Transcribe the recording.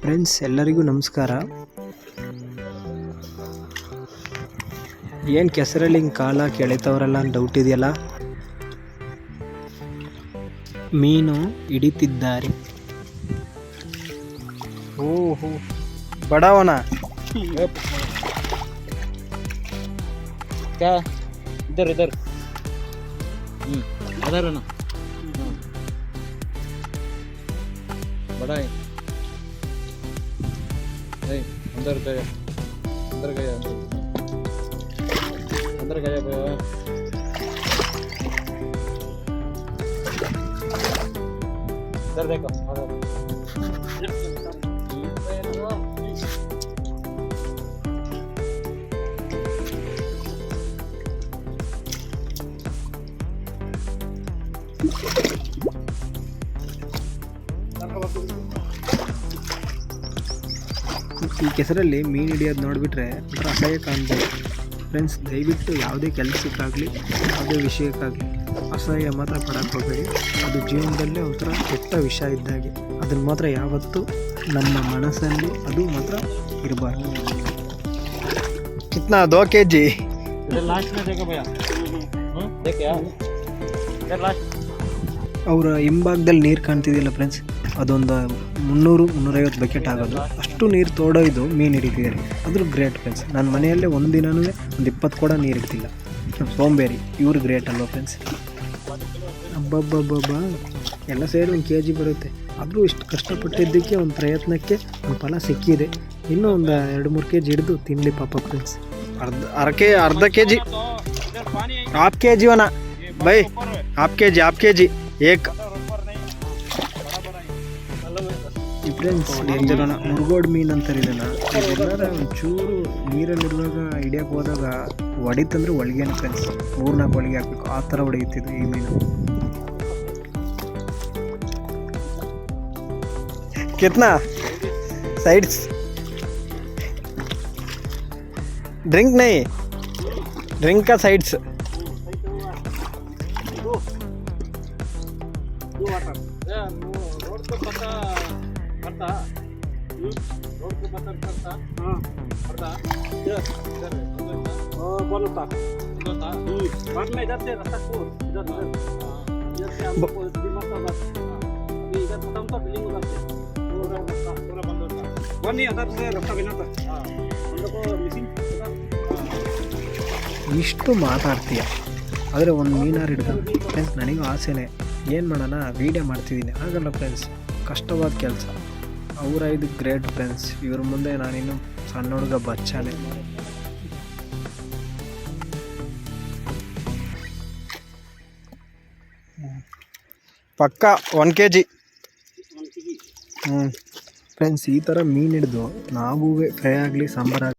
Friends ಎಲ್ಲರಿಗೂ ನಮಸ್ಕಾರ. ಏನು ಕೆಸರಲ್ಲಿ ಹಿಂಗೆ ಕಾಲ ಕೆಳಿತವ್ರಲ್ಲ ಅಂತ ಡೌಟ್ ಇದೆಯಲ್ಲ? ಮೀನು ಹಿಡಿತಿದ್ದಾರೆ. ಓಹೋ ಬಡಾವಣ ಇದ್ದಾರೆ ಇದ್ದಾರೆ. ಹ್ಞೂ ಅದಾರಣ್ಣ. ಬಡಾಯಿ है ना हाँ। बड़ा है नहीं अंदर गया अंदर गया अंदर गया गया इधर देखो ಈ ಕೆಸರಲ್ಲಿ ಮೀನು ಹಿಡಿಯೋದು ನೋಡಿಬಿಟ್ರೆ ಒಂಥರ ಅಸಹ್ಯ ಕಾಣ್ಬೋದು ಫ್ರೆಂಡ್ಸ್ ದಯವಿಟ್ಟು ಯಾವುದೇ ಕೆಲಸಕ್ಕಾಗಲಿ ಯಾವುದೇ ವಿಷಯಕ್ಕಾಗಲಿ ಅಸಹ್ಯ ಮಾತ್ರ ಪಡಕ್ಕೆ ಹೋಗಬೇಡಿ ಅದು ಜೀವನದಲ್ಲೇ ಒಂಥರ ಕೆಟ್ಟ ವಿಷಯ ಇದ್ದಾಗೆ ಅದನ್ನು ಮಾತ್ರ ಯಾವತ್ತೂ ನಮ್ಮ ಮನಸ್ಸಲ್ಲಿ ಅದು ಮಾತ್ರ ಇರಬಾರ್ದು ಕಿತ್ನಾ ದೋ ಕೆ ಜಿ इधर लास्ट में देखो भैया हम्म देख यार इधर लास्ट ಅವರ ಹಿಂಭಾಗದಲ್ಲಿ ನೀರು ಕಾಣ್ತಿದೆಯಲ್ಲ ಫ್ರೆಂಡ್ಸ್ ಅದೊಂದು ಮುನ್ನೂರು ಮುನ್ನೂರೈವತ್ತು ಬಕೆಟ್ ಆಗೋದು. ಅಷ್ಟು ನೀರು ತೋಡೊಯ್ದು ಮೀನು ಹಿಡಿತಿದ್ದಾರೆ ಅದ್ರ ಗ್ರೇಟ್ ಫ್ರೆಂಡ್ಸ್ ನನ್ನ ಮನೆಯಲ್ಲೇ ಒಂದು ದಿನವೂ ಒಂದು ಇಪ್ಪತ್ತು ಕೂಡ ನೀರು ಇರ್ತಿಲ್ಲ ಸೋಂಬೇರಿ ಇವ್ರು ಗ್ರೇಟ್ ಅಲ್ವಾ ಫ್ರೆಂಡ್ಸ್ ಅಬ್ಬಬ್ಬಬ್ಬಬ್ಬ. ಎಲ್ಲ ಸೇರಿ ಒಂದು ಕೆ ಜಿ ಬರುತ್ತೆ. ಆದರೂ ಇಷ್ಟು ಕಷ್ಟಪಟ್ಟಿದ್ದಕ್ಕೆ ಒಂದು ಪ್ರಯತ್ನಕ್ಕೆ ಒಂದು ಫಲ ಸಿಕ್ಕಿದೆ. ಇನ್ನೂ ಒಂದು ಎರಡು ಮೂರು ಕೆ ಜಿ ಹಿಡಿದು ತಿನ್ನಲಿ ಪಾಪ ಫ್ರೆಂಡ್ಸ್ ಅರ್ಧ ಅರ್ಕೆ ಅರ್ಧ K G half K G ವನ by. Half K G half K G एक ಫ್ರೆಂಡ್ಸ್ ಡೇಂಜರನ ಮುರುಗೋಡ್ ಮೀನು ಅಂತಾರೆ ಇದನ್ನ ಇದೆಲ್ಲರ ಒಂಚೂರು ನೀರಲ್ಲಿರುವಾಗ ಹಿಡಿಯಕ್ಕೆ ಹೋದಾಗ ಹೊಡಿತಂದ್ರೆ ಒಳಗೇನು ಫ್ರೆಂಡ್ಸ್ ಮೂರ್ನಾಲ್ಕು ಒಳಗೆ ಹಾಕ್ಬೇಕು. ಆ ಥರ ಹೊಡೆಯುತ್ತಿದೆ ಈ ಮೀನು. ಕೆತ್ನಾ? ಸೈಡ್ಸ್. ಡ್ರಿಂಕ್ ನೈ. Drink sides. ನೋಡ್ಕೊಬತ್ತ ಅರ್ಥ. ನೋಡ್ಕೊಬತ್ತ ಅರ್ಥ? ಅರ್ಥ ಬರುತ್ತಾ? ಗೊತ್ತಾ ಹ್ಞೂ ಇದರ ಬನ್ನಿ ಇಷ್ಟು ಮಾತಾಡ್ತೀಯ. ಆದರೆ ಒಂದು ಮೀನಾರು ಹಿಡ್ದು ಫ್ರೆಂಡ್ಸ್ ನನಗೂ ಆಸೆನೇ. ಏನು ಮಾಡೋಣ? ವೀಡಿಯೋ ಮಾಡ್ತಿದ್ದೀನಿ. ಆಗಲ್ಲ ಫ್ರೆಂಡ್ಸ್ ಕಷ್ಟವಾದ ಕೆಲಸ. ಅವರ ಇದು ಗ್ರೇಟ್ ಫ್ರೆಂಡ್ಸ್ ಇವ್ರ ಮುಂದೆ ನಾನಿನ್ನು ಸಣ್ಣ ಹುಡುಗ ಬಚ್ಚಾನೆ. ಪಕ್ಕ ಒನ್ ಕೆ ಜಿ ಹ್ಞೂ ಫ್ರೆಂಡ್ಸ್ ಈ ಥರ ಮೀನು ಹಿಡಿದು ನಾವೂ ಫ್ರೈ ಆಗಲಿ ಸಾಂಬಾರಾಗಲಿ